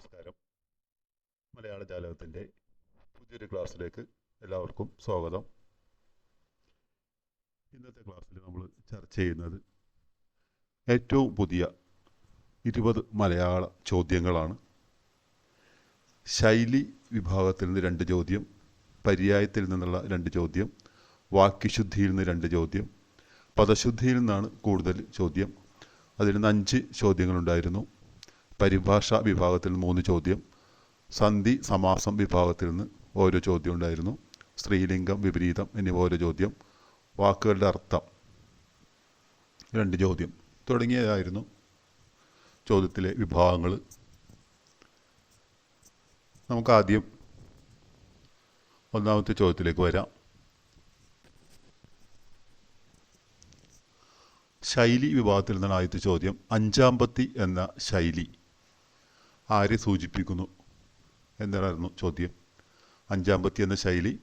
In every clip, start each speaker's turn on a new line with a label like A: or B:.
A: നമസ്കാരം. മലയാള ജാലകത്തിന്റെ പുതിയൊരു ക്ലാസ്സിലേക്ക് എല്ലാവർക്കും സ്വാഗതം. ഇന്നത്തെ ക്ലാസ്സിൽ നമ്മൾ ചർച്ച ചെയ്യുന്നത് ഏറ്റവും പുതിയ ഇരുപത് മലയാള ചോദ്യങ്ങളാണ്. ശൈലി വിഭാഗത്തിൽ നിന്ന് രണ്ട് ചോദ്യം പര്യായത്തിൽ നിന്നുള്ള രണ്ട് ചോദ്യം വാക്യശുദ്ധിയിൽ നിന്ന് രണ്ട് ചോദ്യം പദശുദ്ധിയിൽ നിന്നാണ് കൂടുതൽ ചോദ്യം. അതിൽ നിന്ന് അഞ്ച് ചോദ്യങ്ങളുണ്ടായിരുന്നു. പരിഭാഷ വിഭാഗത്തിൽ നിന്ന് മൂന്ന് ചോദ്യം സന്ധി സമാസം വിഭാഗത്തിൽ നിന്ന് ഓരോ ചോദ്യം ഉണ്ടായിരുന്നു സ്ത്രീലിംഗം വിപരീതം എന്നിവ ഓരോ ചോദ്യം വാക്കുകളുടെ അർത്ഥം രണ്ട് ചോദ്യം തുടങ്ങിയതായിരുന്നു ചോദ്യത്തിലെ വിഭാഗങ്ങൾ നമുക്ക് ആദ്യം ഒന്നാമത്തെ ചോദ്യത്തിലേക്ക് വരാം. ശൈലി വിഭാഗത്തിൽ നിന്നാണ് ആദ്യത്തെ ചോദ്യം അഞ്ചാമ്പത്തി എന്ന ശൈലി. ആരെ സൂചിപ്പിക്കുന്നു? എന്നതായിരുന്നു ചോദ്യം? അഞ്ചാമ്പത്തി എന്ന ശൈലി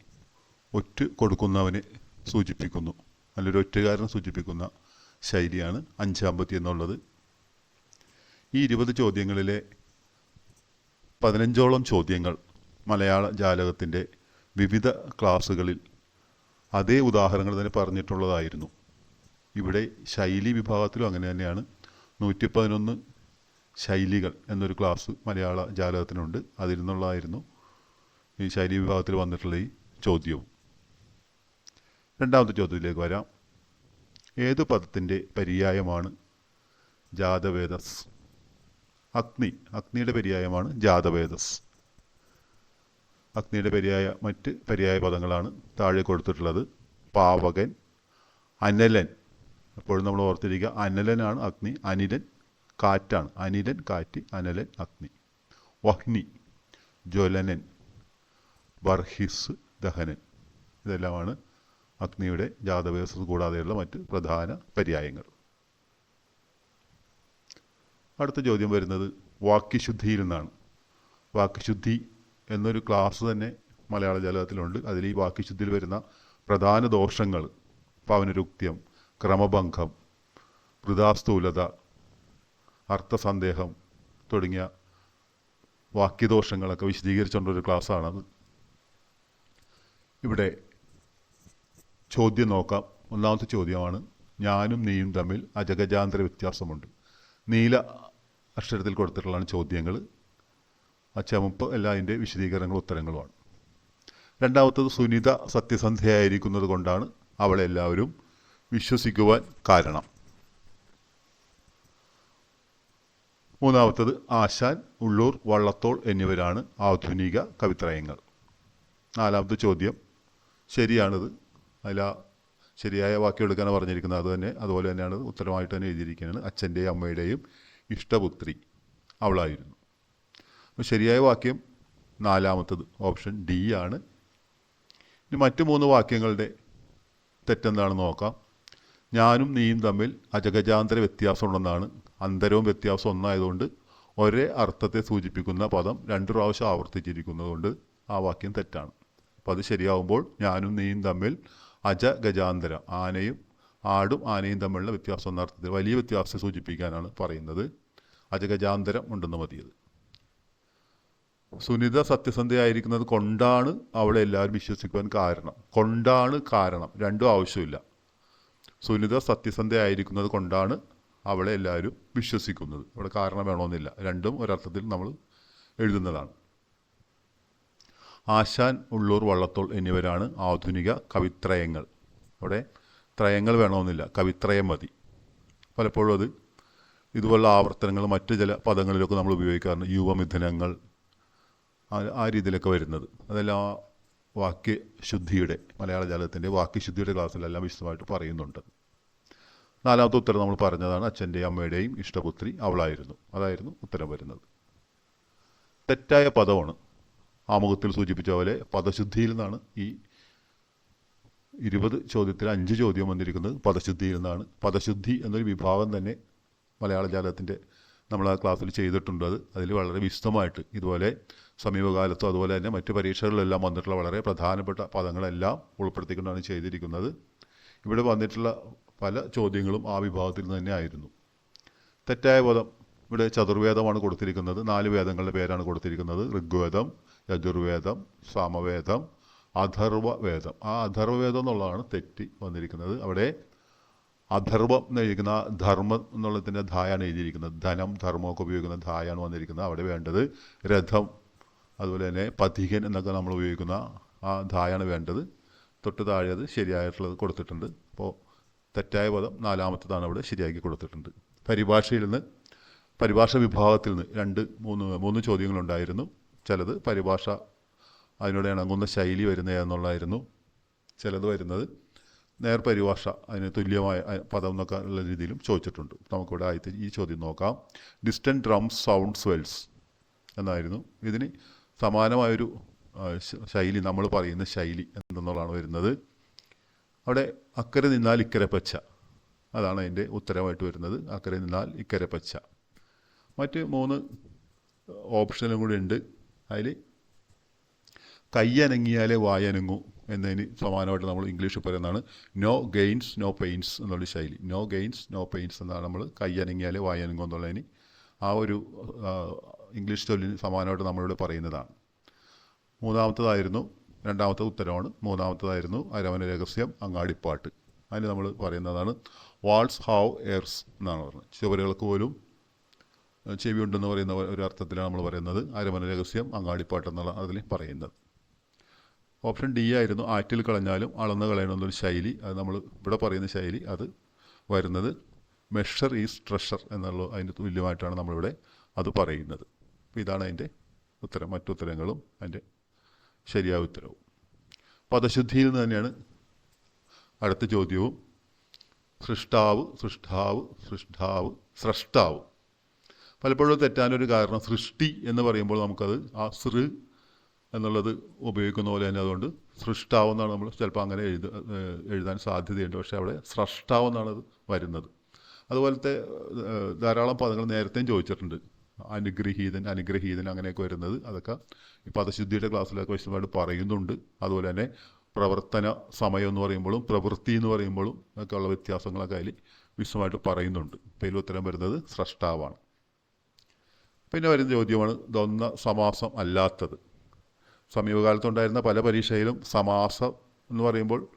A: ഒറ്റ കൊടുക്കുന്നവനെ സൂചിപ്പിക്കുന്നു. നല്ലൊരു ഒറ്റകാരനെ സൂചിപ്പിക്കുന്ന ശൈലിയാണ് അഞ്ചാമ്പത്തി എന്നുള്ളത്. ഈ ഇരുപത് ചോദ്യങ്ങളിലെ പതിനഞ്ചോളം ചോദ്യങ്ങൾ മലയാള ജാലകത്തിന്റെ വിവിധ ക്ലാസ്സുകളിൽ അതേ ഉദാഹരണങ്ങൾ തന്നെ പറഞ്ഞിട്ടുള്ളതായിരുന്നു. ഇവിടെ ശൈലി വിഭാഗത്തിലും അങ്ങനെ തന്നെയാണ്. നൂറ്റി പതിനൊന്ന് ശൈലികൾ എന്നൊരു ക്ലാസ് മലയാള ജാലകത്തിനുണ്ട്. അതിൽ നിന്നുള്ളതായിരുന്നു ഈ ശൈലി വിഭാഗത്തിൽ വന്നിട്ടുള്ള ഈ ചോദ്യവും. രണ്ടാമത്തെ ചോദ്യത്തിലേക്ക് വരാം. ഏത് പദത്തിന്റെ പര്യായമാണ് ജാതവേദസ്? അഗ്നി. അഗ്നിയുടെ പര്യായമാണ് ജാതവേദസ്. അഗ്നിയുടെ പര്യായ മറ്റ് പര്യായ പദങ്ങളാണ് താഴെ കൊടുത്തിട്ടുള്ളത്. പാവകൻ അനലൻ. എപ്പോഴും നമ്മൾ ഓർത്തിരിക്കുക അനലനാണ് അഗ്നി അനിലൻ. കാറ്റാണ്. അനിലൻ കാറ്റ് അനലൻ അഗ്നി. വഹ്നി ജ്വലനൻ വർഹിസ് ദഹനൻ. ഇതെല്ലാമാണ് അഗ്നിയുടെ ജാതവ്യവസ്ഥ കൂടാതെയുള്ള മറ്റ് പ്രധാന പര്യായങ്ങൾ. അടുത്ത ചോദ്യം വരുന്നത് വാക്യശുദ്ധിയിൽ നിന്നാണ്. വാക്യശുദ്ധി എന്നൊരു ക്ലാസ് തന്നെ മലയാള ജാലകത്തിലുണ്ട്. അതിൽ ഈ വാക്യശുദ്ധിയിൽ വരുന്ന പ്രധാന ദോഷങ്ങൾ പവനരുക്ത്യം ക്രമഭംഗം വൃതാസ്ഥൂലത അർത്ഥസന്ദേഹം തുടങ്ങിയ വാക്യദോഷങ്ങളൊക്കെ വിശദീകരിച്ചുകൊണ്ടൊരു ക്ലാസ്സാണത്. ഇവിടെ ചോദ്യം നോക്കാം. ഒന്നാമത്തെ ചോദ്യമാണ് ഞാനും നീയും തമ്മിൽ അജഗജാന്തര വ്യത്യാസമുണ്ട്. നീല അക്ഷരത്തിൽ കൊടുത്തിട്ടുള്ളതാണ് ചോദ്യങ്ങൾ. ആ ചുമപ്പ് എല്ലാം അതിന്റെ വിശദീകരണങ്ങളും ഉത്തരങ്ങളുമാണ്. രണ്ടാമത്തത് സുനിത സത്യസന്ധയായിരിക്കുന്നത് കൊണ്ടാണ് അവളെ എല്ലാവരും വിശ്വസിക്കുവാൻ കാരണം. മൂന്നാമത്തത് ആശാൻ ഉള്ളൂർ വള്ളത്തോൾ എന്നിവരാണ് ആധുനിക കവിത്രയങ്ങൾ. നാലാമത്തെ ചോദ്യം. ശരിയാണിത്. അതിൽ ശരിയായ വാക്യം എടുക്കാനാണ് പറഞ്ഞിരിക്കുന്നത് അതുതന്നെ അതുപോലെ തന്നെയാണ് ഉത്തരമായിട്ട് തന്നെ എഴുതിയിരിക്കുന്നത്. അച്ഛന്റെയും അമ്മയുടെയും ഇഷ്ടപുത്രി അവളായിരുന്നു. അപ്പോൾ ശരിയായ വാക്യം നാലാമത്തത് ഓപ്ഷൻ ഡി ആണ്. ഇനി മറ്റ് മൂന്ന് വാക്യങ്ങളുടെ തെറ്റെന്താണെന്ന് നോക്കാം. ഞാനും നീയും തമ്മിൽ അജഗജാന്തര വ്യത്യാസമുണ്ടെന്നാണ് അന്തരവും വ്യത്യാസവും ഒന്നായതുകൊണ്ട് ഒരേ അർത്ഥത്തെ സൂചിപ്പിക്കുന്ന പദം രണ്ടു പ്രാവശ്യം ആവർത്തിച്ചിരിക്കുന്നതുകൊണ്ട് ആ വാക്യം തെറ്റാണ്. അപ്പോൾ അത് ശരിയാവുമ്പോൾ ഞാനും നീയും തമ്മിൽ അജ ഗജാന്തരം ആനയും ആടും ആനയും തമ്മിലുള്ള വ്യത്യാസം എന്ന അർത്ഥത്തിൽ വലിയ വ്യത്യാസത്തെ സൂചിപ്പിക്കാനാണ് പറയുന്നത്. അജഗജാന്തരം ഉണ്ടെന്ന് മതിയത്. സുനിത സത്യസന്ധയായിരിക്കുന്നത് കൊണ്ടാണ് അവളെ എല്ലാവരും വിശ്വസിക്കുവാൻ കാരണം. കൊണ്ടാണ് കാരണം. രണ്ടും ആവശ്യമില്ല. സുനിത സത്യസന്ധയായിരിക്കുന്നത് കൊണ്ടാണ് അവളെ എല്ലാവരും വിശ്വസിക്കുന്നത്. അവിടെ കാരണം വേണമെന്നില്ല. രണ്ടും ഒരർത്ഥത്തിൽ നമ്മൾ എഴുതുന്നതാണ്. ആശാൻ ഉള്ളൂർ വള്ളത്തോൾ എന്നിവരാണ് ആധുനിക കവിത്രയങ്ങൾ. അവിടെ ത്രയങ്ങൾ വേണമെന്നില്ല. കവിത്രയം മതി. പലപ്പോഴും അത് ഇതുപോലുള്ള ആവർത്തനങ്ങൾ മറ്റ് ചില പദങ്ങളിലൊക്കെ നമ്മൾ ഉപയോഗിക്കാറുണ്ട്. യുവമിഥുനങ്ങൾ ആ രീതിയിലൊക്കെ വരുന്നത്. അതെല്ലാം വാക്യശുദ്ധിയുടെ മലയാള ജാലകത്തിന്റെ വാക്യശുദ്ധിയുടെ ക്ലാസ്സിലെല്ലാം വിശദമായിട്ട് പറയുന്നുണ്ട്. നാലാമത്തെ ഉത്തരം നമ്മൾ പറഞ്ഞതാണ് അച്ഛന്റെയും അമ്മയുടെയും ഇഷ്ടപുത്രി അവളായിരുന്നു. അതായിരുന്നു ഉത്തരം വരുന്നത്. തെറ്റായ പദമാണ് ആമുഖത്തിൽ സൂചിപ്പിച്ച പോലെ പദശുദ്ധിയിൽ നിന്നാണ് ഈ ഇരുപത് ചോദ്യത്തിൽ അഞ്ച് ചോദ്യം വന്നിരിക്കുന്നത്. പദശുദ്ധിയിൽ നിന്നാണ്. പദശുദ്ധി എന്നൊരു വിഭാഗം തന്നെ മലയാള ജാലത്തിന്റെ നമ്മൾ ആ ക്ലാസ്സിൽ ചെയ്തിട്ടുണ്ട്. അത് അതിൽ വളരെ വിശദമായിട്ട് ഇതുപോലെ സമീപകാലത്തും അതുപോലെ തന്നെ മറ്റ് പരീക്ഷകളിലെല്ലാം വന്നിട്ടുള്ള വളരെ പ്രധാനപ്പെട്ട പദങ്ങളെല്ലാം ഉൾപ്പെടുത്തിക്കൊണ്ടാണ് ചെയ്തിരിക്കുന്നത്. ഇവിടെ വന്നിട്ടുള്ള പല ചോദ്യങ്ങളും ആ വിഭാഗത്തിൽ തന്നെ ആയിരുന്നു തെറ്റായ പദം ഇവിടെ ചതുർവേദമാണ് കൊടുത്തിരിക്കുന്നത്. നാല് വേദങ്ങളുടെ പേരാണ് കൊടുത്തിരിക്കുന്നത്. ഋഗ്വേദം യജുർവേദം സാമവേദം അഥർവവേദം. ആ അഥർവവേദം എന്നുള്ളതാണ് തെറ്റി വന്നിരിക്കുന്നത്. അവിടെ അധർവം എന്ന് എഴുതിയിരിക്കുന്ന ധർമ്മം എന്നുള്ളതിന്റെ ധായാണ് എഴുതിയിരിക്കുന്നത്. ധനം ധർമ്മമൊക്കെ ഉപയോഗിക്കുന്ന ധായാണ് വന്നിരിക്കുന്നത്. അവിടെ വേണ്ടത് രഥം അതുപോലെ തന്നെ പഥികൻ എന്നൊക്കെ നമ്മൾ ഉപയോഗിക്കുന്ന ആ ധായാണ് വേണ്ടത്. തൊട്ട് താഴെ അത് ശരിയായിട്ടുള്ളത് കൊടുത്തിട്ടുണ്ട്. അപ്പോൾ തെറ്റായ പദം നാലാമത്തതാണ് അവിടെ ശരിയാക്കി കൊടുത്തിട്ടുണ്ട്. പരിഭാഷയിൽ നിന്ന് പരിഭാഷ വിഭാഗത്തിൽ നിന്ന് രണ്ട് മൂന്ന് മൂന്ന് ചോദ്യങ്ങളുണ്ടായിരുന്നു. ചിലത് പരിഭാഷ അതിനോട് ഇണങ്ങുന്ന ശൈലി വരുന്നത് എന്നുള്ളതായിരുന്നു ചിലത് വരുന്നത്. നേർ പരിഭാഷ അതിന് തുല്യമായ പദം എന്നൊക്കെ ഉള്ള രീതിയിലും ചോദിച്ചിട്ടുണ്ട്. നമുക്കിവിടെ ആദ്യത്തെ ഈ ചോദ്യം നോക്കാം. ഡിസ്റ്റന്റ് ഡ്രം സൗണ്ട് സ്വെൽസ് എന്നായിരുന്നു. ഇതിന് സമാനമായൊരു ശൈലി നമ്മൾ പറയുന്ന ശൈലി എന്തെന്നുള്ളതാണ് വരുന്നത്. അവിടെ അക്കരെ നിന്നാൽ ഇക്കരെ പച്ച. അതാണ് അതിന്റെ ഉത്തരമായിട്ട് വരുന്നത്. അക്കരെ നിന്നാൽ ഇക്കരെ പച്ച. മറ്റ് മൂന്ന് ഓപ്ഷനും കൂടി ഉണ്ട്. അതിൽ കയ്യനങ്ങിയാലേ വായനങ്ങൂ എന്നതിന് സമാനമായിട്ട് നമ്മൾ ഇംഗ്ലീഷിൽ പറയുന്നതാണ്. നോ ഗെയിൻസ് നോ പെയിൻസ് എന്നുള്ള ശൈലി. നോ ഗെയിൻസ് നോ പെയിൻസ് എന്നാണ് നമ്മൾ കയ്യനങ്ങിയാലേ വായനങ്ങൂ എന്നുള്ളതിന് ആ ഒരു ഇംഗ്ലീഷ് ചൊല്ലിന് സമാനമായിട്ട് നമ്മളിവിടെ പറയുന്നതാണ്. മൂന്നാമത്തതായിരുന്നു രണ്ടാമത്തെ ഉത്തരമാണ്. മൂന്നാമത്തതായിരുന്നു അരവന രഹസ്യം അങ്ങാടിപ്പാട്ട്. അതിന് നമ്മൾ പറയുന്നതാണ് വാൾസ് ഹാവ് എയർസ് എന്നാണ് പറയുന്നത് ചുവരുകൾക്ക് പോലും ചെവിയുണ്ടെന്ന് പറയുന്ന ഒരു അർത്ഥത്തിലാണ് നമ്മൾ പറയുന്നത് അരമന രഹസ്യം അങ്ങാടിപ്പാട്ട് എന്നുള്ള അതിൽ പറയുന്നത്. ഓപ്ഷൻ ഡി ആയിരുന്നു ആറ്റിൽ കളഞ്ഞാലും അളന്ന് കളയണമെന്നൊരു ശൈലി. അത് നമ്മൾ ഇവിടെ പറയുന്ന ശൈലി അത് വരുന്നത് മെഷർ ഈസ് ട്രഷർ എന്നുള്ള അതിന്റെ തുല്യമായിട്ടാണ് നമ്മളിവിടെ അത് പറയുന്നത്. അപ്പോൾ ഇതാണ് അതിന്റെ ഉത്തരം മറ്റുത്തരങ്ങളും അതിന്റെ ശരിയായ ഉത്തരവും. പദശുദ്ധിയിൽ നിന്ന് തന്നെയാണ് അടുത്ത ചോദ്യവും. സൃഷ്ടാവ് സൃഷ്ടാവ് സൃഷ്ടാവ് സ്രഷ്ടാവ് പലപ്പോഴും തെറ്റാനൊരു കാരണം സൃഷ്ടി എന്ന് പറയുമ്പോൾ നമുക്കത് ആ സൃ എന്നുള്ളത് ഉപയോഗിക്കുന്ന പോലെ തന്നെ അതുകൊണ്ട് സൃഷ്ടാവെന്നാണ് നമ്മൾ ചിലപ്പോൾ അങ്ങനെ എഴുത എഴുതാൻ സാധ്യതയുണ്ട്. പക്ഷേ അവിടെ സ്രഷ്ടാവെന്നാണ് വരുന്നത്. അതുപോലത്തെ ധാരാളം പദങ്ങൾ നേരത്തെയും ചോദിച്ചിട്ടുണ്ട്. അനുഗ്രഹീതൻ അനുഗ്രഹീതൻ അങ്ങനെയൊക്കെ വരുന്നത്. അതൊക്കെ ഈ പദശുദ്ധിയുടെ ക്ലാസ്സിലൊക്കെ വിശദമായിട്ട് പറയുന്നുണ്ട്. അതുപോലെ തന്നെ പ്രവർത്തന സമയം എന്ന് പറയുമ്പോഴും പ്രവൃത്തി എന്ന് പറയുമ്പോഴും ഒക്കെ ഉള്ള വ്യത്യാസങ്ങളൊക്കെ അതിൽ വിശദമായിട്ട് പറയുന്നുണ്ട്. അപ്പോൾ ഇതിൽ ഉത്തരം വരുന്നത് സ്രഷ്ടാവാണ്. പിന്നെ വരുന്ന ചോദ്യമാണ് ഇതൊന്ന സമാസം അല്ലാത്തത്. സമീപകാലത്തുണ്ടായിരുന്ന പല പരീക്ഷയിലും സമാസം എന്ന് പറയുമ്പോൾ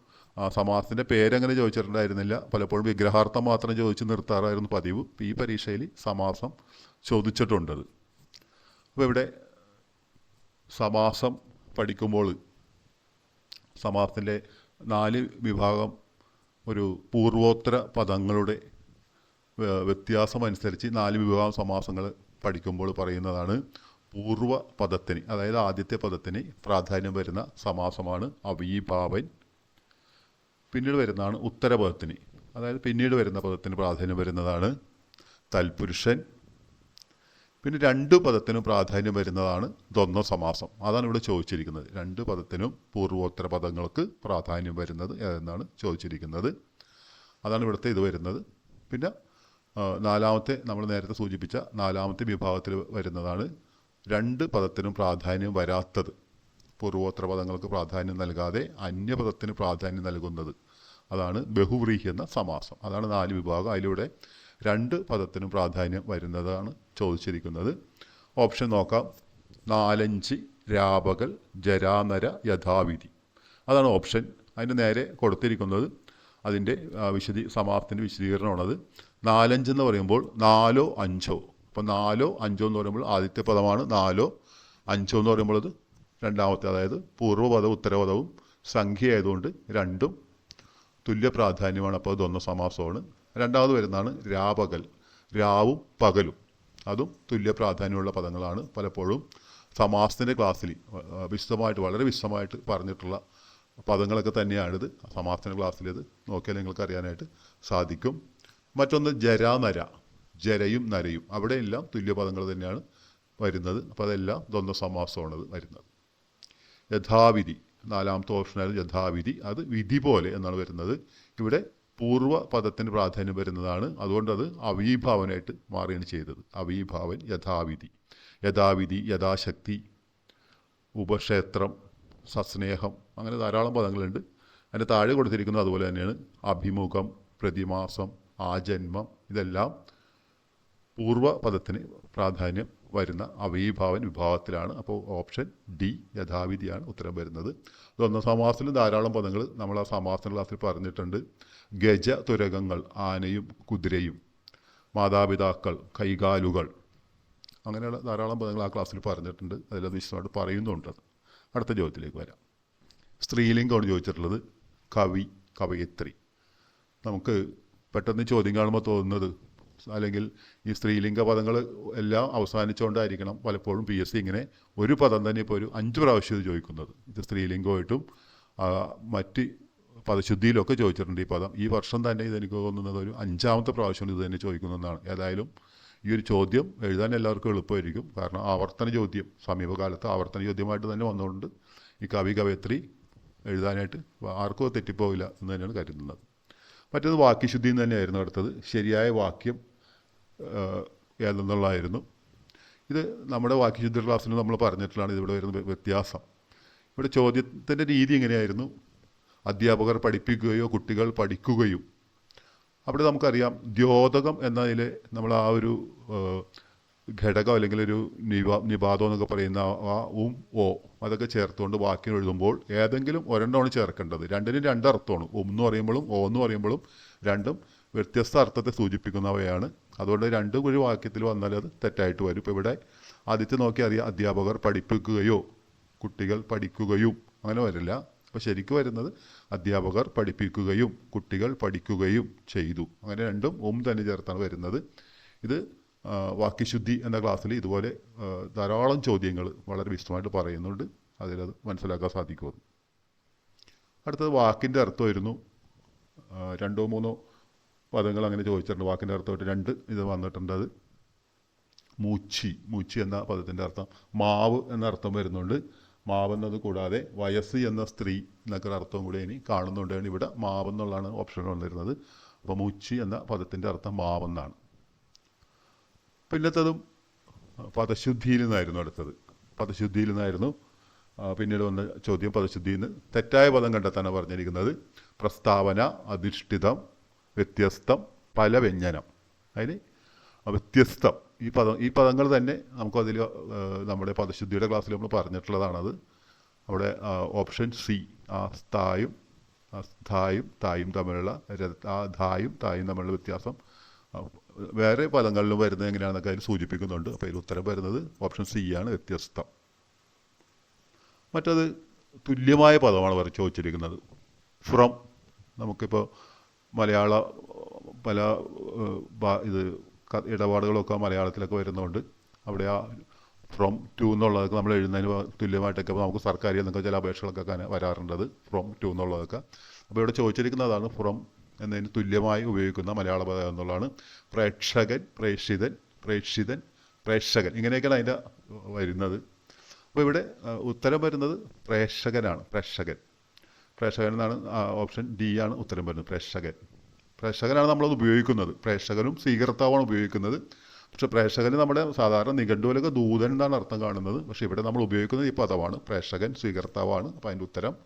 A: സമാസത്തിന്റെ പേരങ്ങനെ ചോദിച്ചിട്ടുണ്ടായിരുന്നില്ല. പലപ്പോഴും വിഗ്രഹാർത്ഥം മാത്രം ചോദിച്ച് നിർത്താറായിരുന്നു പതിവ്. ഈ പരീക്ഷയിൽ സമാസം ചോദിച്ചിട്ടുണ്ടത്. അപ്പോൾ ഇവിടെ സമാസം പഠിക്കുമ്പോൾ സമാസത്തിന്റെ നാല് വിഭാഗം ഒരു പൂർവോത്തര പദങ്ങളുടെ വ്യത്യാസം വ്യത്യാസമനുസരിച്ച് നാല് വിഭാഗം സമാസങ്ങൾ പഠിക്കുമ്പോൾ പറയുന്നതാണ് പൂർവ പദത്തിന് അതായത് ആദ്യത്തെ പദത്തിന് പ്രാധാന്യം വരുന്ന സമാസമാണ് അവീഭാവൻ. പിന്നീട് വരുന്നതാണ് ഉത്തരപദത്തിന് അതായത് പിന്നീട് വരുന്ന പദത്തിന് പ്രാധാന്യം വരുന്നതാണ് തൽപുരുഷൻ. പിന്നെ രണ്ട് പദത്തിനും പ്രാധാന്യം വരുന്നതാണ് ദ്വന്ദ്വ സമാസം. അതാണ് ഇവിടെ ചോദിച്ചിരിക്കുന്നത്. രണ്ട് പദത്തിനും പൂർവോത്തര പദങ്ങൾക്ക് പ്രാധാന്യം വരുന്നത് എന്നാണ് ചോദിച്ചിരിക്കുന്നത്. അതാണ് ഇവിടുത്തെ ഇത് വരുന്നത്. പിന്നെ നാലാമത്തെ നമ്മൾ നേരത്തെ സൂചിപ്പിച്ച നാലാമത്തെ വിഭാഗത്തിൽ വരുന്നതാണ് രണ്ട് പദത്തിനും പ്രാധാന്യം വരാത്തത്. പൂർവോത്തര പദങ്ങൾക്ക് പ്രാധാന്യം നൽകാതെ അന്യപദത്തിന് പ്രാധാന്യം നൽകുന്നത്. അതാണ് ബഹുവ്രീഹി എന്ന സമാസം. അതാണ് നാല് വിഭാഗം. അതിലൂടെ രണ്ട് പദത്തിനും പ്രാധാന്യം വരുന്നതാണ് ചോദിച്ചിരിക്കുന്നത്. ഓപ്ഷൻ നോക്കാം. നാലഞ്ച് രാപകൽ ജരാനര യഥാവിധി. അതാണ് ഓപ്ഷൻ അതിന്റെ നേരെ കൊടുത്തിരിക്കുന്നത് അതിന്റെ വിശദീ സമാപ്തിന്റെ വിശദീകരണമാണത്. നാലഞ്ച് എന്ന് പറയുമ്പോൾ നാലോ അഞ്ചോ. അപ്പോൾ നാലോ അഞ്ചോ എന്ന് പറയുമ്പോൾ ആദ്യത്തെ പദമാണ് നാലോ അഞ്ചോ എന്ന് പറയുമ്പോൾ അത് രണ്ടാമത്തെ അതായത് പൂർവപദവും ഉത്തരപദവും സംഖ്യ ആയതുകൊണ്ട് രണ്ടും തുല്യ പ്രാധാന്യമാണ്. അപ്പോൾ അതൊന്ന് സമാസമാണ് രണ്ടാമത് വരുന്നതാണ് രാപകൽ. രാവും പകലും. അതും തുല്യ പ്രാധാന്യമുള്ള പദങ്ങളാണ് പലപ്പോഴും സമാസത്തിന്റെ ക്ലാസ്സിൽ വിശദമായിട്ട് വളരെ വിശദമായിട്ട് പറഞ്ഞിട്ടുള്ള പദങ്ങളൊക്കെ തന്നെയാണിത്. സമാസത്തിന്റെ ക്ലാസ്സിൽ ഇത് നോക്കിയാൽ നിങ്ങൾക്ക് അറിയാനായിട്ട് സാധിക്കും. മറ്റൊന്ന് ജരാനര. ജരയും നരയും. അവിടെയെല്ലാം തുല്യപദങ്ങൾ തന്നെയാണ് വരുന്നത്. അപ്പോൾ അതെല്ലാം ദ്വന്ദ്വ സമാസമാണത് വരുന്നത്. യഥാവിധി. നാലാമത്തെ ഓപ്ഷനായിരുന്നു യഥാവിധി. അത് വിധി പോലെ എന്നാണ് വരുന്നത്. ഇവിടെ പൂർവ പദത്തിന് പ്രാധാന്യം വരുന്നതാണ്. അതുകൊണ്ട് അത് അവീഭാവനായിട്ട് മാറുകയാണ് ചെയ്തത്. അവീഭാവൻ യഥാവിധി. യഥാവിധി യഥാശക്തി ഉപക്ഷേത്രം സസ്നേഹം അങ്ങനെ ധാരാളം പദങ്ങളുണ്ട്. അതിന്റെ താഴെ കൊടുത്തിരിക്കുന്നത് അതുപോലെ തന്നെയാണ്. അഭിമുഖം പ്രതിമാസം ആജന്മം ഇതെല്ലാം പൂർവ പദത്തിന് പ്രാധാന്യം വരുന്ന അവീഭാവൻ വിഭാഗത്തിലാണ് അപ്പോൾ ഓപ്ഷൻ ഡി യഥാവിധിയാണ് ഉത്തരം വരുന്നത്. അത് സമാസത്തിൽ ധാരാളം പദങ്ങൾ നമ്മൾ ആ സമാസന ക്ലാസ്സിൽ പറഞ്ഞിട്ടുണ്ട്. ഗജ തുരകങ്ങൾ ആനയും കുതിരയും മാതാപിതാക്കൾ കൈകാലുകൾ. അങ്ങനെയുള്ള ധാരാളം പദങ്ങൾ ആ ക്ലാസ്സിൽ പറഞ്ഞിട്ടുണ്ട്. അതിലത് വിശദമായിട്ട് പറയുന്നുണ്ട്. അടുത്ത ചോദ്യത്തിലേക്ക് വരാം. സ്ത്രീലിംഗമാണ് ചോദിച്ചിട്ടുള്ളത്. കവി കവയിത്രി. നമുക്ക് പെട്ടെന്ന് ചോദ്യം കാണുമ്പോൾ തോന്നുന്നത് അല്ലെങ്കിൽ ഈ സ്ത്രീലിംഗ പദങ്ങൾ എല്ലാം അവസാനിച്ചുകൊണ്ടായിരിക്കണം പലപ്പോഴും പി എസ് സി ഇങ്ങനെ ഒരു പദം തന്നെ ഇപ്പോൾ ഒരു അഞ്ച് പ്രാവശ്യം ഇത് ചോദിക്കുന്നത്. ഇത് സ്ത്രീലിംഗമായിട്ടും മറ്റ് പദശുദ്ധിയിലൊക്കെ ചോദിച്ചിട്ടുണ്ട് ഈ പദം. ഈ വർഷം തന്നെ ഇതെനിക്ക് തോന്നുന്നത് ഒരു അഞ്ചാമത്തെ പ്രാവശ്യം ഇത് തന്നെ ചോദിക്കുന്നതെന്നാണ്. ഏതായാലും ഈ ഒരു ചോദ്യം എഴുതാൻ എല്ലാവർക്കും എളുപ്പമായിരിക്കും. കാരണം ആവർത്തന ചോദ്യം സമീപകാലത്ത് ആവർത്തന ചോദ്യമായിട്ട് തന്നെ വന്നുകൊണ്ട് ഈ കവി കവയത്രി എഴുതാനായിട്ട് ആർക്കും തെറ്റിപ്പോവില്ല എന്ന് തന്നെയാണ് കരുതുന്നത്. മറ്റേത് വാക്യശുദ്ധി തന്നെയായിരുന്നു അടുത്തത്. ശരിയായ വാക്യം ഏതെന്നുള്ളതായിരുന്നു ഇത് നമ്മുടെ വാക്യശുദ്ധ ക്ലാസ്സിൽ നമ്മൾ പറഞ്ഞിട്ടുള്ളതാണ് ഇതിവിടെ വരുന്ന വ്യത്യാസം. ഇവിടെ ചോദ്യത്തിന്റെ രീതി എങ്ങനെയായിരുന്നു? അധ്യാപകർ പഠിപ്പിക്കുകയോ കുട്ടികൾ പഠിക്കുകയും. അവിടെ നമുക്കറിയാം ദ്യോതകം എന്നതിൽ നമ്മൾ ആ ഒരു ഘടകം അല്ലെങ്കിൽ ഒരു നിവാ നിപാതം എന്നൊക്കെ പറയുന്ന ആ ഉം ഓ അതൊക്കെ ചേർത്തുകൊണ്ട് വാക്യം എഴുതുമ്പോൾ ഏതെങ്കിലും ഒരെണ്ണമാണ് ചേർക്കേണ്ടത്. രണ്ടിനും രണ്ടർത്ഥമാണ് ഉം എന്ന് പറയുമ്പോഴും ഓ എന്ന് പറയുമ്പോഴും രണ്ടും വ്യത്യസ്ത അർത്ഥത്തെ സൂചിപ്പിക്കുന്നവയാണ്. അതുകൊണ്ട് രണ്ടും ഒരു വാക്യത്തിൽ വന്നാൽ അത് തെറ്റായിട്ട് വരും. ഇപ്പോൾ ഇവിടെ ആദ്യത്തെ നോക്കി അറിയാം അധ്യാപകർ പഠിപ്പിക്കുകയോ കുട്ടികൾ പഠിക്കുകയും. അങ്ങനെ വരില്ല. അപ്പോൾ ശരിക്കും വരുന്നത് അധ്യാപകർ പഠിപ്പിക്കുകയും കുട്ടികൾ പഠിക്കുകയും ചെയ്തു. അങ്ങനെ രണ്ടും ഉം തന്നെ ചേർത്താണ് വരുന്നത്. ഇത് വാക്യശുദ്ധി എന്ന ക്ലാസ്സിൽ ഇതുപോലെ ധാരാളം ചോദ്യങ്ങൾ വളരെ വിശദമായിട്ട് പറയുന്നുണ്ട്. അതിലത് മനസ്സിലാക്കാൻ സാധിക്കുമെന്ന്. അടുത്തത് വാക്കിന്റെ അർത്ഥമായിരുന്നു രണ്ടോ മൂന്നോ പദങ്ങൾ അങ്ങനെ ചോദിച്ചിട്ടുണ്ട്. വാക്കിന്റെ അർത്ഥമായിട്ട് രണ്ട് ഇത് വന്നിട്ടുണ്ട് അത്. മൂച്ചി. മൂച്ചി എന്ന പദത്തിന്റെ അർത്ഥം. മാവ് എന്ന അർത്ഥം വരുന്നുണ്ട്. മാവ് എന്നത് കൂടാതെ വയസ്സ് എന്ന സ്ത്രീ എന്നൊക്കെ അർത്ഥം കൂടി ഇനി കാണുന്നുണ്ടാണ് ഇവിടെ മാവ് എന്നുള്ളതാണ് ഓപ്ഷൻ വന്നിരുന്നത്. അപ്പോൾ മൂച്ചി എന്ന പദത്തിന്റെ അർത്ഥം മാവെന്നാണ്. പിന്നത്തതും പദശുദ്ധിയിൽ നിന്നായിരുന്നു അടുത്തത്. പദശുദ്ധിയിൽ നിന്നായിരുന്നു. പിന്നീട് വന്ന ചോദ്യം പദശുദ്ധിയിൽ നിന്ന് തെറ്റായ പദം കണ്ടെത്താനാണ് പറഞ്ഞിരിക്കുന്നത്. പ്രസ്താവന അധിഷ്ഠിതം വ്യത്യസ്തം പല വ്യഞ്ജനം. അതിന് വ്യത്യസ്തം. ഈ പദം ഈ പദങ്ങൾ തന്നെ നമുക്കതിൽ നമ്മുടെ പദശുദ്ധിയുടെ ക്ലാസ്സിൽ നമ്മൾ പറഞ്ഞിട്ടുള്ളതാണത്. അവിടെ ഓപ്ഷൻ സി ആ സ്ഥായും സ്ഥായും തായും തമ്മിലുള്ള ആ ധായും തായും തമ്മിലുള്ള വ്യത്യാസം വേറെ പദങ്ങളിലും വരുന്നത് എങ്ങനെയാണെന്നൊക്കെ അതിൽ സൂചിപ്പിക്കുന്നുണ്ട്. അപ്പോൾ അതിൽ ഉത്തരം വരുന്നത് ഓപ്ഷൻ സി ആണ് വ്യത്യസ്തം. മറ്റത് തുല്യമായ പദമാണ് അവർ ചോദിച്ചിരിക്കുന്നത്. ഫ്രം നമുക്കിപ്പോൾ മലയാള പല ഇത് ഇടപാടുകളൊക്കെ മലയാളത്തിലൊക്കെ വരുന്നതുകൊണ്ട് അവിടെ ആ ഫ്രം ടു എന്നുള്ളതൊക്കെ നമ്മൾ എഴുതുന്നതിന് തുല്യമായിട്ടൊക്കെ നമുക്ക് സർക്കാരിൽ നിന്നൊക്കെ ചില അപേക്ഷകളൊക്കെ വരാറുണ്ടത് ഫ്രം ടു എന്നുള്ളതൊക്കെ. അപ്പോൾ ഇവിടെ ചോദിച്ചിരിക്കുന്നതാണ് ഫ്രം എന്നതിന് തുല്യമായി ഉപയോഗിക്കുന്ന മലയാള പദം എന്നുള്ളതാണ്. പ്രേക്ഷകൻ പ്രേക്ഷിതൻ പ്രേക്ഷിതൻ പ്രേക്ഷകൻ. ഇങ്ങനെയൊക്കെയാണ് അതിന്റെ വരുന്നത്. അപ്പോൾ ഇവിടെ ഉത്തരം വരുന്നത് പ്രേക്ഷകനാണ് പ്രേക്ഷകൻ. പ്രേക്ഷകൻ എന്നാണ് ഓപ്ഷൻ ഡി ആണ് ഉത്തരം വരുന്നത് പ്രേക്ഷകൻ. പ്രേക്ഷകനാണ് നമ്മളത് ഉപയോഗിക്കുന്നത്. പ്രേക്ഷകനും സ്വീകർത്താവാണ് ഉപയോഗിക്കുന്നത്. പക്ഷെ പ്രേക്ഷകന് നമ്മുടെ സാധാരണ നിഘണ്ടുവിലൊക്കെ ദൂതൻ എന്നാണ് അർത്ഥം കാണുന്നത്. പക്ഷെ ഇവിടെ നമ്മൾ ഉപയോഗിക്കുന്നത് ഈ പദമാണ്. പ്രേക്ഷകൻ സ്വീകർത്താവാണ് അപ്പോൾ അതിന്റെ ഉത്തരം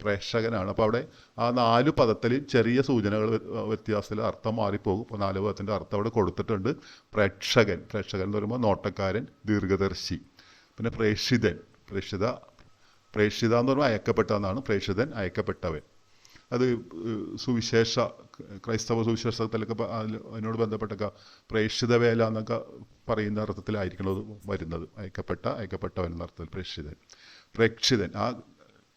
A: പ്രേക്ഷകനാണ്. അപ്പോൾ അവിടെ ആ നാല് പദത്തിൽ ചെറിയ സൂചനകൾ വ്യ- വ്യത്യാസത്തിൽ അർത്ഥം മാറിപ്പോകും. അപ്പോൾ നാല് പദത്തിന്റെ അർത്ഥം അവിടെ കൊടുത്തിട്ടുണ്ട്. പ്രേക്ഷകൻ പ്രേക്ഷകൻ എന്ന് പറയുമ്പോൾ നോട്ടക്കാരൻ ദീർഘദർശി പിന്നെ പ്രേക്ഷിതൻ പ്രേക്ഷിത പ്രേക്ഷിത എന്ന് പറഞ്ഞാൽ പറയുമ്പോൾ അയക്കപ്പെട്ടതെന്നാണ് പ്രേക്ഷിതൻ അയക്കപ്പെട്ടവൻ. അത് സുവിശേഷ ക്രൈസ്തവ സുവിശേഷത്തിലൊക്കെ അതിനോട് ബന്ധപ്പെട്ടൊക്കെ പ്രേക്ഷിത വേല എന്നൊക്കെ പറയുന്ന അർത്ഥത്തിലായിരിക്കണം അത് വരുന്നത്. അയക്കപ്പെട്ട അയക്കപ്പെട്ടവൻ എന്ന അർത്ഥത്തിൽ പ്രേക്ഷിതൻ. പ്രേക്ഷിതൻ. ആ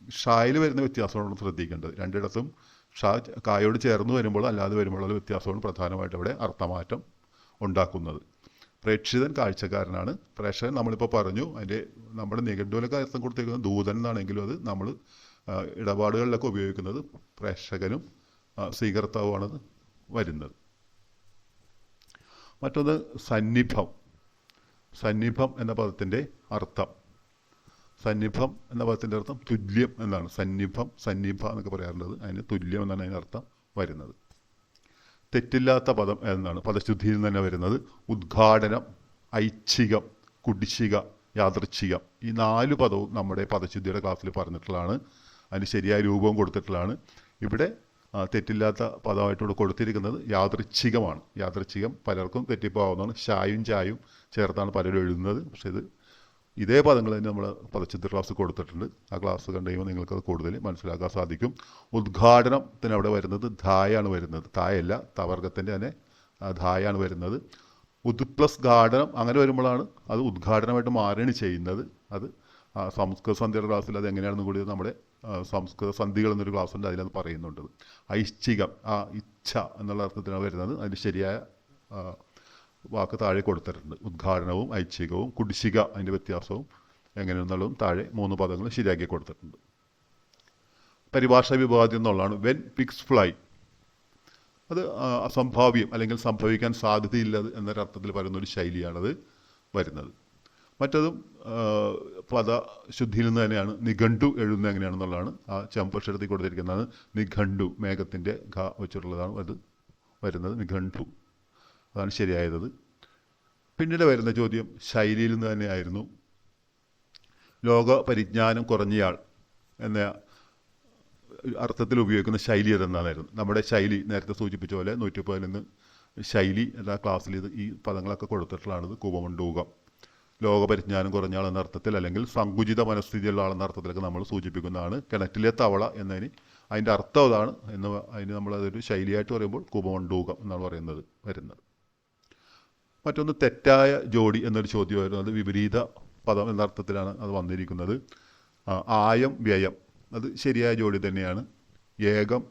A: ഷായിൽ വരുന്ന വ്യത്യാസമാണ് ശ്രദ്ധിക്കേണ്ടത്. രണ്ടിടത്തും ഷാ കായോട് ചേർന്ന് വരുമ്പോൾ അല്ലാതെ വരുമ്പോഴുള്ള വ്യത്യാസമാണ് പ്രധാനമായിട്ട് അവിടെ അർത്ഥമാറ്റം ഉണ്ടാക്കുന്നത്. പ്രേക്ഷിതൻ കാഴ്ചക്കാരനാണ്. പ്രേക്ഷകൻ നമ്മളിപ്പോൾ പറഞ്ഞു അതിന്റെ നമ്മുടെ നിഘണ്ടുവിലൊക്കെ അർത്ഥം കൊടുത്തിരിക്കുന്നത് ദൂതൻ എന്നാണെങ്കിലും അത് നമ്മൾ ഇടപാടുകളിലൊക്കെ ഉപയോഗിക്കുന്നത് പ്രേക്ഷകനും സ്വീകർത്താവുമാണ് വരുന്നത്. മറ്റൊന്ന് സന്നിഭം. സന്നിഭം എന്ന പദത്തിന്റെ അർത്ഥം. സന്നിഭം എന്ന പദത്തിന്റെ അർത്ഥം തുല്യം എന്നാണ്. സന്നിഭം സന്നിഭ എന്നൊക്കെ പറയാറുള്ളത്. അതിന് തുല്യം എന്നാണ് അതിന്റെ അർത്ഥം വരുന്നത്. തെറ്റില്ലാത്ത പദം എന്നാണ് പദശുദ്ധിയിൽ നിന്ന് തന്നെ വരുന്നത്. ഉദ്ഘാടനം ഐച്ഛികം കുടിശ്ശിക യാദൃച്ഛികം. ഈ നാല് പദവും നമ്മുടെ പദശുദ്ധിയുടെ ക്ലാസ്സിൽ പറഞ്ഞിട്ടുള്ളതാണ്. അതിന് ശരിയായ രൂപവും കൊടുത്തിട്ടുള്ളതാണ്. ഇവിടെ തെറ്റില്ലാത്ത പദമായിട്ട് ഇവിടെ കൊടുത്തിരിക്കുന്നത് യാദൃച്ഛികമാണ്. യാദൃച്ഛികം പലർക്കും തെറ്റിപ്പോകാവുന്നതാണ്. ഷായും ചായും ചേർത്താണ് പലരും എഴുതുന്നത്. പക്ഷേ ഇത് ഇതേ പദങ്ങൾ തന്നെ നമ്മൾ പദച്ചിത്ര ക്ലാസ് കൊടുത്തിട്ടുണ്ട്. ആ ക്ലാസ് കണ്ടു കഴിയുമ്പോൾ നിങ്ങൾക്കത് കൂടുതൽ മനസ്സിലാക്കാൻ സാധിക്കും. ഉദ്ഘാടനത്തിന് അവിടെ വരുന്നത് ധായാണ് വരുന്നത്. ധായല്ല തവർഗത്തിന്റെ തന്നെ ധായാണ് വരുന്നത്. ഉദ് പ്ലസ് അങ്ങനെ വരുമ്പോഴാണ് അത് ഉദ്ഘാടനമായിട്ട് മാറുകയാണ് ചെയ്യുന്നത്. അത് സംസ്കൃത സന്ധ്യയുടെ ക്ലാസ്സിൽ അത് എങ്ങനെയാണെന്ന് കൂടി നമ്മുടെ സംസ്കൃത സന്ധികൾ എന്നൊരു ക്ലാസ് ഉണ്ട് അതിലത് പറയുന്നുണ്ട്. ഐശ്ചികം ആ ഇച്ഛ എന്നുള്ള അർത്ഥത്തിലാണ് വരുന്നത്. അതിന് ശരിയായ വാക്ക് താഴെ കൊടുത്തിട്ടുണ്ട്. ഉദ്ഘാടനവും ഐച്ഛികവും കുടിശ്ശിക അതിന്റെ വ്യത്യാസവും എങ്ങനെയെന്നുള്ളതും താഴെ മൂന്ന് പദങ്ങൾ ശരിയാക്കി കൊടുത്തിട്ടുണ്ട്. പരിഭാഷ വിഭാഗത്തിൽ നിന്നുള്ളതാണ് വെൻ പിക്സ് ഫ്ലൈ അത് അസംഭാവ്യം അല്ലെങ്കിൽ സംഭവിക്കാൻ സാധ്യതയില്ല എന്നൊരർത്ഥത്തിൽ പറയുന്ന ഒരു ശൈലിയാണത് വരുന്നത്. മറ്റതും പദ ശുദ്ധിയിൽ നിന്ന് തന്നെയാണ് നിഘണ്ടു എഴുതുന്നത് എങ്ങനെയാണെന്നുള്ളതാണ് ആ ചെമ്പക്ഷരത്തിൽ കൊടുത്തിരിക്കുന്നത് നിഘണ്ടു മേഘത്തിന്റെ ഘ വെച്ചിട്ടുള്ളതാണ് അത് വരുന്നത് നിഘണ്ടു. അതാണ് ശരിയായത്. പിന്നീട് വരുന്ന ചോദ്യം ശൈലിയിൽ നിന്ന് തന്നെയായിരുന്നു. ലോക പരിജ്ഞാനം കുറഞ്ഞയാൾ എന്ന അർത്ഥത്തിൽ ഉപയോഗിക്കുന്ന ശൈലി ഏതെന്നായിരുന്നു? നമ്മുടെ ശൈലി നേരത്തെ സൂചിപ്പിച്ച പോലെ നൂറ്റി പതിനൊന്ന് ശൈലി എല്ലാ ക്ലാസ്സിൽ ഇത് ഈ പദങ്ങളൊക്കെ കൊടുത്തിട്ടുള്ളതാണിത് കൂപമണ്ടൂകം ലോകപരിജ്ഞാനം കുറഞ്ഞ ആളെന്ന അർത്ഥത്തിൽ അല്ലെങ്കിൽ സങ്കുചിത മനസ്ഥിതിയുള്ള ആളെന്ന അർത്ഥത്തിലൊക്കെ നമ്മൾ സൂചിപ്പിക്കുന്നതാണ്. കിണറ്റിലെ തവള എന്നതിന് അതിന്റെ അർത്ഥം അതാണ് എന്ന് അതിന് നമ്മളതൊരു ശൈലിയായിട്ട് പറയുമ്പോൾ കൂപമണ്ടൂകം എന്നാണ് പറയുന്നത് വരുന്നത്. മറ്റൊന്ന് തെറ്റായ ജോഡി എന്നൊരു ചോദ്യമായിരുന്നു. അത് വിപരീത പദം എന്ന അർത്ഥത്തിലാണ് അത് വന്നിരിക്കുന്നത്. ആയം വ്യയം. അത് ശരിയായ ജോഡി തന്നെയാണ്. ഏകം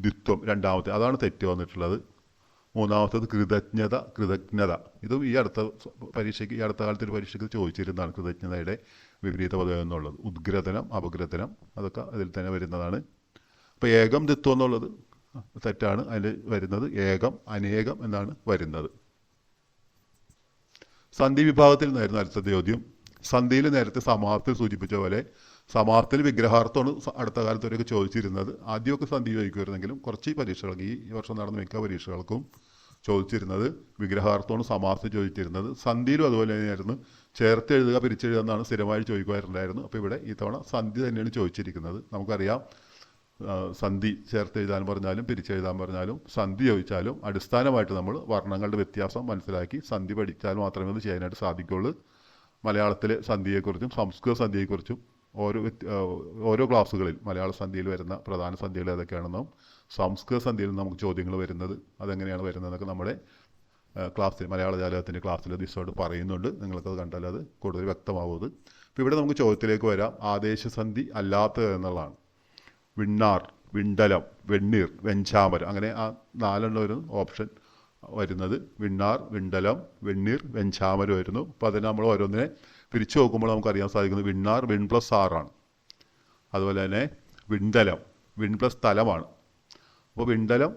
A: ദ്വിത്വം രണ്ടാമത്തെ. അതാണ് തെറ്റ് വന്നിട്ടുള്ളത്. മൂന്നാമത്തത് കൃതജ്ഞത കൃതജ്ഞത. ഇതും ഈ അടുത്ത പരീക്ഷയ്ക്ക് ഈ അടുത്ത കാലത്ത് ഒരു പരീക്ഷയ്ക്ക് ചോദിച്ചിരുന്നതാണ് കൃതജ്ഞതയുടെ വിപരീത പദം എന്നുള്ളത്. ഉദ്ഗ്രഥനം അപഗ്രഥനം അതൊക്കെ അതിൽ തന്നെ വരുന്നതാണ്. അപ്പോൾ ഏകം ദ്വിത്വം എന്നുള്ളത് തെറ്റാണ്. അതിൽ വരുന്നത് ഏകം അനേകം എന്നാണ് വരുന്നത്. സന്ധി വിഭാഗത്തിൽ നിന്നായിരുന്നു അടുത്ത ചോദ്യം സന്ധിയിൽ നേരത്തെ സമാഹത്തിൽ സൂചിപ്പിച്ച പോലെ സമാഹത്തിൽ വിഗ്രഹാർത്ഥമാണ് അടുത്ത കാലത്ത് വരെയൊക്കെ ചോദിച്ചിരുന്നത്. ആദ്യമൊക്കെ സന്ധി ചോദിക്കുമായിരുന്നെങ്കിലും കുറച്ച് പരീക്ഷകൾക്ക് ഈ വർഷം നടന്ന മിക്ക പരീക്ഷകൾക്കും ചോദിച്ചിരുന്നത് വിഗ്രഹാർത്ഥമാണ് സമാപ്തി ചോദിച്ചിരുന്നത്. സന്ധിയിലും അതുപോലെ തന്നെയായിരുന്നു. ചേർത്ത് എഴുതുക പിരിച്ചെഴുതുക എന്നാണ് സ്ഥിരമായി ചോദിക്കുമായിരുന്നുണ്ടായിരുന്നു അപ്പോൾ ഇവിടെ ഈ തവണ സന്ധി തന്നെയാണ് ചോദിച്ചിരിക്കുന്നത്. നമുക്കറിയാം സന്ധി ചേർത്തെഴുതാൻ പറഞ്ഞാലും പിരിച്ചെഴുതാൻ പറഞ്ഞാലും സന്ധി ചോദിച്ചാലും അടിസ്ഥാനമായിട്ട് നമ്മൾ വർണങ്ങളുടെ വ്യത്യാസം മനസ്സിലാക്കി സന്ധി പഠിച്ചാൽ മാത്രമേ അത് ചെയ്യാനായിട്ട് സാധിക്കുകയുള്ളൂ. മലയാളത്തിലെ സന്ധിയെക്കുറിച്ചും സംസ്കൃത സന്ധിയെക്കുറിച്ചും ഓരോ ഓരോ ക്ലാസ്സുകളിൽ മലയാള സന്ധിയിൽ വരുന്ന പ്രധാന സന്ധികൾ ഏതൊക്കെയാണെന്നും സംസ്കൃത സന്ധിയിൽ നമുക്ക് ചോദ്യങ്ങൾ വരുന്നത് അതെങ്ങനെയാണ് വരുന്നതെന്നൊക്കെ നമ്മുടെ ക്ലാസ്സിൽ മലയാള ജാലകത്തിന്റെ ക്ലാസ്സിൽ ദിവസമായിട്ട് പറയുന്നുണ്ട്. നിങ്ങൾക്കത് കണ്ടാൽ അത് കൂടുതൽ വ്യക്തമാവുന്നത്. അപ്പോൾ ഇവിടെ നമുക്ക് ചോദ്യത്തിലേക്ക് വരാം. ആദേശസന്ധി അല്ലാത്തത് എന്നുള്ളതാണ്. വിണ്ണാർ വിണ്ടലം വെണ്ണീർ വെഞ്ചാമരം അങ്ങനെ ആ നാലെണ്ണം ഒരു ഓപ്ഷൻ വരുന്നത്. വിണ്ണാർ വിണ്ടലം വെണ്ണീർ വെഞ്ചാമരം വരുന്നു അപ്പോൾ അതിന് നമ്മൾ ഓരോന്നിനെ പിരിച്ചു നോക്കുമ്പോൾ നമുക്കറിയാൻ സാധിക്കുന്നത് വിണ്ണാർ വിൺ പ്ലസ് ആറാണ് അതുപോലെ തന്നെ വിണ്ടലം വിൺ പ്ലസ് തലമാണ്. അപ്പോൾ വിണ്ടലം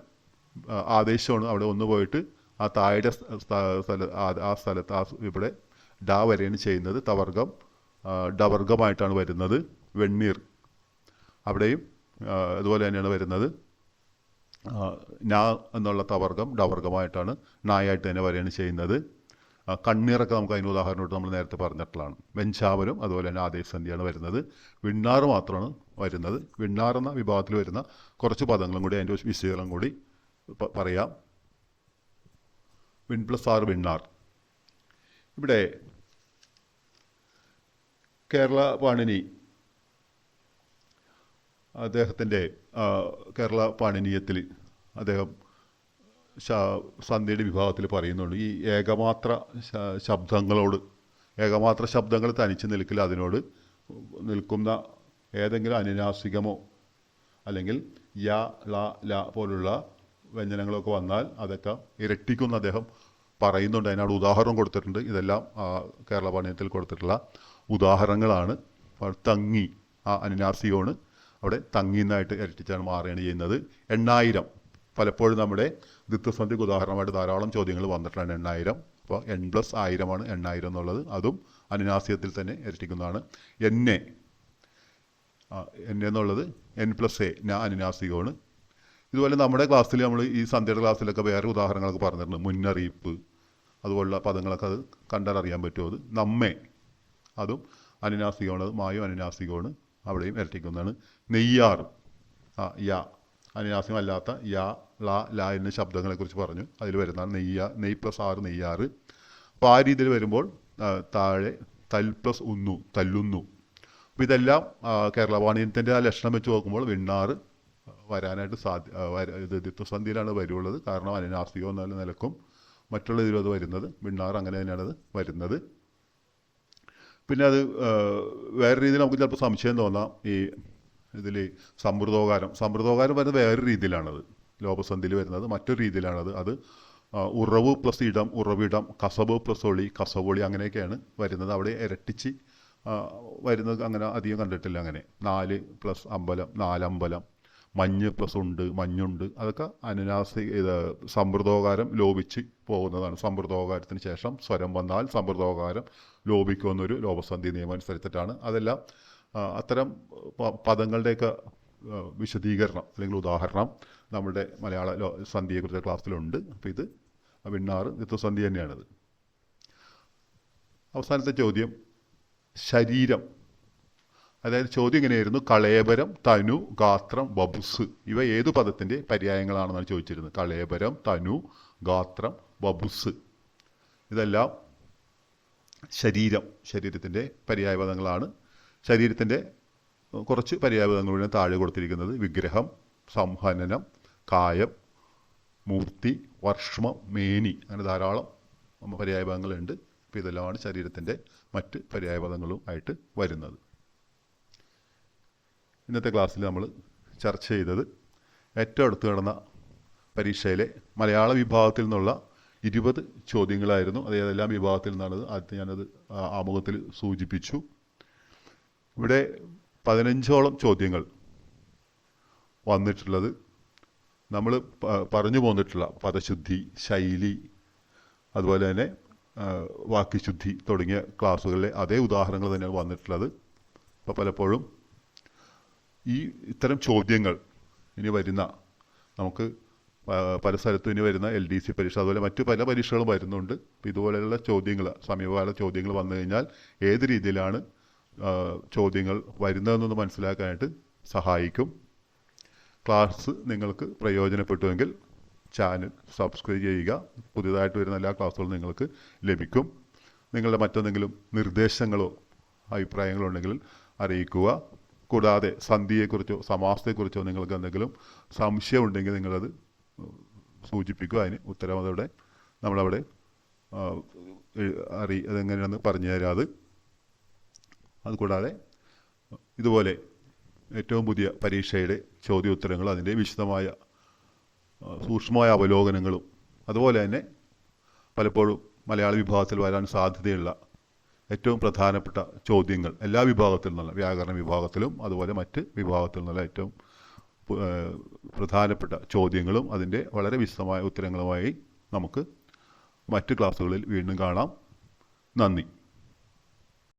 A: ആദേശമാണ് അവിടെ ഒന്ന് പോയിട്ട് ആ താഴെ സ്ഥ- സ്ഥ- സ്ഥല ആ- സ്ഥലത്ത് ആ ഇവിടെ ഡ വരെയാണ് ചെയ്യുന്നത്. തവർഗം ഡവർഗമായിട്ടാണ് വരുന്നത്. വെണ്ണീർ അവിടെയും അതുപോലെ തന്നെയാണ് വരുന്നത്. ന എന്നുള്ള തവർഗം ഡവർഗമായിട്ടാണ് നായായിട്ട് തന്നെ വരികയാണ് ചെയ്യുന്നത്. കണ്ണീറൊക്കെ നമുക്ക് അതിന് ഉദാഹരണമായിട്ട് നമ്മൾ നേരത്തെ പറഞ്ഞിട്ടുള്ളതാണ്. വെഞ്ചാവരും അതുപോലെ തന്നെ ആദേശസന്ധിയാണ് വരുന്നത്. വിണ്ണാറ് മാത്രമാണ് വരുന്നത്. വിണ്ണാർ എന്ന വിഭാഗത്തിൽ വരുന്ന കുറച്ച് പദങ്ങളും കൂടി അതിന്റെ വിശദീകരണം കൂടി പറയാം. വിൺ പ്ലസ് ആർ വിണ്ണാർ. ഇവിടെ കേരള പാണിനി അദ്ദേഹത്തിന്റെ കേരള പാണിനീയത്തിൽ അദ്ദേഹം സന്ധ്യയുടെ വിഭാഗത്തിൽ പറയുന്നുണ്ട്. ഈ ഏകമാത്ര ശബ്ദങ്ങളോട് ഏകമാത്ര ശബ്ദങ്ങൾ തനിച്ച് നിൽക്കില്ല അതിനോട് നിൽക്കുന്ന ഏതെങ്കിലും അനുനാസികമോ അല്ലെങ്കിൽ യ ല ല പോലുള്ള വ്യഞ്ജനങ്ങളൊക്കെ വന്നാൽ അതൊക്കെ ഇരട്ടിക്കുന്ന അദ്ദേഹം പറയുന്നുണ്ട്. അതിനോട് ഉദാഹരണം കൊടുത്തിട്ടുണ്ട്. ഇതെല്ലാം കേരള പാണ്ഡ്യത്തിൽ കൊടുത്തിട്ടുള്ള ഉദാഹരണങ്ങളാണ്. തങ്ങി ആ അനുനാസികമാണ് അവിടെ തങ്ങിന്നായിട്ട് ഇരട്ടിച്ചാണ് മാറുകയാണ് ചെയ്യുന്നത്. എണ്ണായിരം. പലപ്പോഴും നമ്മുടെ ദ്വിത്വസന്ധിക്ക് ഉദാഹരണമായിട്ട് ധാരാളം ചോദ്യങ്ങൾ വന്നിട്ടുണ്ട് എണ്ണായിരം. അപ്പോൾ എൺ പ്ലസ് ആയിരമാണ് എണ്ണായിരം എന്നുള്ളത്. അതും അനുനാസികത്തിൽ തന്നെ ഇരട്ടിക്കുന്നതാണ്. എന്നെ എന്നെ എന്നുള്ളത് എൻ പ്ലസ് എ ഞാൻ അനുനാസികമാണ്. ഇതുപോലെ നമ്മുടെ ക്ലാസ്സിൽ നമ്മൾ ഈ സന്ധ്യയുടെ ക്ലാസ്സിലൊക്കെ വേറെ ഉദാഹരണങ്ങളൊക്കെ പറഞ്ഞിട്ടുണ്ട്. മുന്നറിയിപ്പ് അതുപോലുള്ള പദങ്ങളൊക്കെ അത് കണ്ടാൽ അറിയാൻ പറ്റുമോ അത്. നമ്മെ. അതും അനുനാസികമാണ് മായും അനുനാസികമാണ്. അവിടെയും ഇരട്ടിക്കുന്നതാണ്. നെയ്യാർ ആ യാ. അനുനാസികം അല്ലാത്ത യാ ള ല എന്ന ശബ്ദങ്ങളെക്കുറിച്ച് പറഞ്ഞു. അതിൽ വരുന്ന നെയ്യ നെയ് പ്ലസ് ആറ് നെയ്യാറ്. അപ്പോൾ ആ രീതിയിൽ വരുമ്പോൾ താഴെ തൽ പ്ലസ് ഉന്നു തല്ലുന്നു. അപ്പോൾ ഇതെല്ലാം കേരള വാണിജ്യത്തിന്റെ ആ ലക്ഷണം വെച്ച് നോക്കുമ്പോൾ വിണ്ണാറ് വരാനായിട്ട് സാധ്യ ഇത് ദിത്വസന്ധിയിലാണ് വരുള്ളത്. കാരണം അനുനാസികം എന്നുള്ള നിലക്കും മറ്റുള്ള ഇതിലും അത് വരുന്നത്. വിണ്ണാറ് അങ്ങനെ തന്നെയാണ് അത് വരുന്നത്. പിന്നെ അത് വേറെ രീതിയിൽ നമുക്ക് ചിലപ്പോൾ സംശയം തോന്നാം ഈ ഇതിൽ സമൃദ്ധോകാരം സമൃദ്ധോകാരം വരുന്നത് വേറെ രീതിയിലാണത്. ലോപസന്ധിയിൽ വരുന്നത് മറ്റൊരു രീതിയിലാണത്. അത് ഉറവ് പ്ലസ് ഇടം ഉറവിടം കസബ് പ്ലസ് ഒളി കസവൊളി അങ്ങനെയൊക്കെയാണ് വരുന്നത്. അവിടെ ഇരട്ടിച്ച് വരുന്നത് അങ്ങനെ അധികം കണ്ടിട്ടില്ല അങ്ങനെ. നാല് പ്ലസ് അമ്പലം നാലമ്പലം മഞ്ഞ് പ്ലസ് ഉണ്ട് മഞ്ഞുണ്ട്. അതൊക്കെ അനുനാസി ഇത് സമൃദ്ധോകാരം ലോപിച്ച് പോകുന്നതാണ്. സമൃദ്ധോകാരത്തിന് ശേഷം സ്വരം വന്നാൽ സമൃദ്ധോകാരം ലോപിക്കുമെന്നൊരു ലോപസന്ധി നിയമം അനുസരിച്ചിട്ടാണ്. അതെല്ലാം അത്തരം പദങ്ങളുടെയൊക്കെ വിശദീകരണം അല്ലെങ്കിൽ ഉദാഹരണം നമ്മുടെ മലയാള സന്ധിയെക്കുറിച്ച് ക്ലാസ്സിലുണ്ട്. അപ്പോൾ ഇത് വിണ്ണാറ് നിത്യസന്ധി തന്നെയാണിത്. അവസാനത്തെ ചോദ്യം. ശരീരം അതായത് ചോദ്യം ഇങ്ങനെയായിരുന്നു. കളേബരം തനു ഗാത്രം വബുസ്. ഇവ ഏത് പദത്തിന്റെ പര്യായങ്ങളാണെന്നാണ് ചോദിച്ചിരുന്നത്. കളേബരം തനു ഗാത്രം വബുസ്. ഇതെല്ലാം ശരീരം ശരീരത്തിന്റെ പര്യായപദങ്ങളാണ്. ശരീരത്തിന്റെ കുറച്ച് പര്യായപദങ്ങളുടെ താഴെ കൊടുത്തിരിക്കുന്നത് വിഗ്രഹം സംഹനനം കായം മൂർത്തി വർഷ്മം മേനി. അങ്ങനെ ധാരാളം പര്യായപദങ്ങളുണ്ട്. അപ്പോൾ ഇതെല്ലാമാണ് ശരീരത്തിന്റെ മറ്റ് പര്യായപദങ്ങളും ആയിട്ട് വരുന്നത്. ഇന്നത്തെ ക്ലാസ്സിൽ നമ്മൾ ചർച്ച ചെയ്തത് ഏറ്റവും അടുത്ത് നടന്ന പരീക്ഷയിലെ മലയാള വിഭാഗത്തിൽ നിന്നുള്ള ഇരുപത് ചോദ്യങ്ങളായിരുന്നു. അത് ഏതെല്ലാം വിഭാഗത്തിൽ നിന്നാണത് ആദ്യത്തെ ഞാനത് ആമുഖത്തിൽ സൂചിപ്പിച്ചു. ഇവിടെ പതിനഞ്ചോളം ചോദ്യങ്ങൾ വന്നിട്ടുള്ളത്. നമ്മൾ പറഞ്ഞു പോന്നിട്ടുള്ള പദശുദ്ധി ശൈലി അതുപോലെ തന്നെ വാക്യശുദ്ധി തുടങ്ങിയ ക്ലാസ്സുകളിലെ അതേ ഉദാഹരണങ്ങൾ തന്നെയാണ് വന്നിട്ടുള്ളത്. അപ്പോൾ പലപ്പോഴും ഈ ഇത്തരം ചോദ്യങ്ങൾ ഇനി വരുന്ന നമുക്ക് പല സ്ഥലത്തും ഇനി വരുന്ന എൽ ഡി സി പരീക്ഷ അതുപോലെ മറ്റു പല പരീക്ഷകളും വരുന്നുണ്ട്. ഇതുപോലെയുള്ള ചോദ്യങ്ങൾ സമീപകാല ചോദ്യങ്ങൾ വന്നു കഴിഞ്ഞാൽ ഏത് രീതിയിലാണ് ചോദ്യങ്ങൾ വരുന്നതെന്നൊന്ന് മനസ്സിലാക്കാനായിട്ട് സഹായിക്കും. ക്ലാസ് നിങ്ങൾക്ക് പ്രയോജനപ്പെട്ടുവെങ്കിൽ ചാനൽ സബ്സ്ക്രൈബ് ചെയ്യുക. പുതിയതായിട്ട് വരുന്ന എല്ലാ ക്ലാസ്സുകളും നിങ്ങൾക്ക് ലഭിക്കും. നിങ്ങളുടെ മറ്റെന്തെങ്കിലും നിർദ്ദേശങ്ങളോ അഭിപ്രായങ്ങളോ ഉണ്ടെങ്കിൽ അറിയിക്കുക. കൂടാതെ സന്ധിയെക്കുറിച്ചോ സമാസത്തെക്കുറിച്ചോ നിങ്ങൾക്ക് എന്തെങ്കിലും സംശയമുണ്ടെങ്കിൽ നിങ്ങളത് സൂചിപ്പിക്കുക. അതിന് ഉത്തരം അതവിടെ നമ്മളവിടെ അറി അതെങ്ങനെയാണെന്ന് പറഞ്ഞു തരാം അത്. അതുകൂടാതെ ഇതുപോലെ ഏറ്റവും പുതിയ പരീക്ഷയുടെ ചോദ്യോത്തരങ്ങൾ അതിന്റെ വിശദമായ സൂക്ഷ്മമായ അവലോകനങ്ങളും അതുപോലെ തന്നെ പലപ്പോഴും മലയാള വിഭാഗത്തിൽ വരാൻ സാധ്യതയുള്ള ഏറ്റവും പ്രധാനപ്പെട്ട ചോദ്യങ്ങൾ എല്ലാ വിഭാഗത്തിൽ നിന്നുള്ള വ്യാകരണ വിഭാഗത്തിലും അതുപോലെ മറ്റ് വിഭാഗത്തിൽ നിന്നുള്ള ഏറ്റവും പ്രധാനപ്പെട്ട ചോദ്യങ്ങളും അതിന്റെ വളരെ വിശദമായ ഉത്തരങ്ങളുമായി നമുക്ക് മറ്റ് ക്ലാസ്സുകളിൽ വീണ്ടും കാണാം. നന്ദി.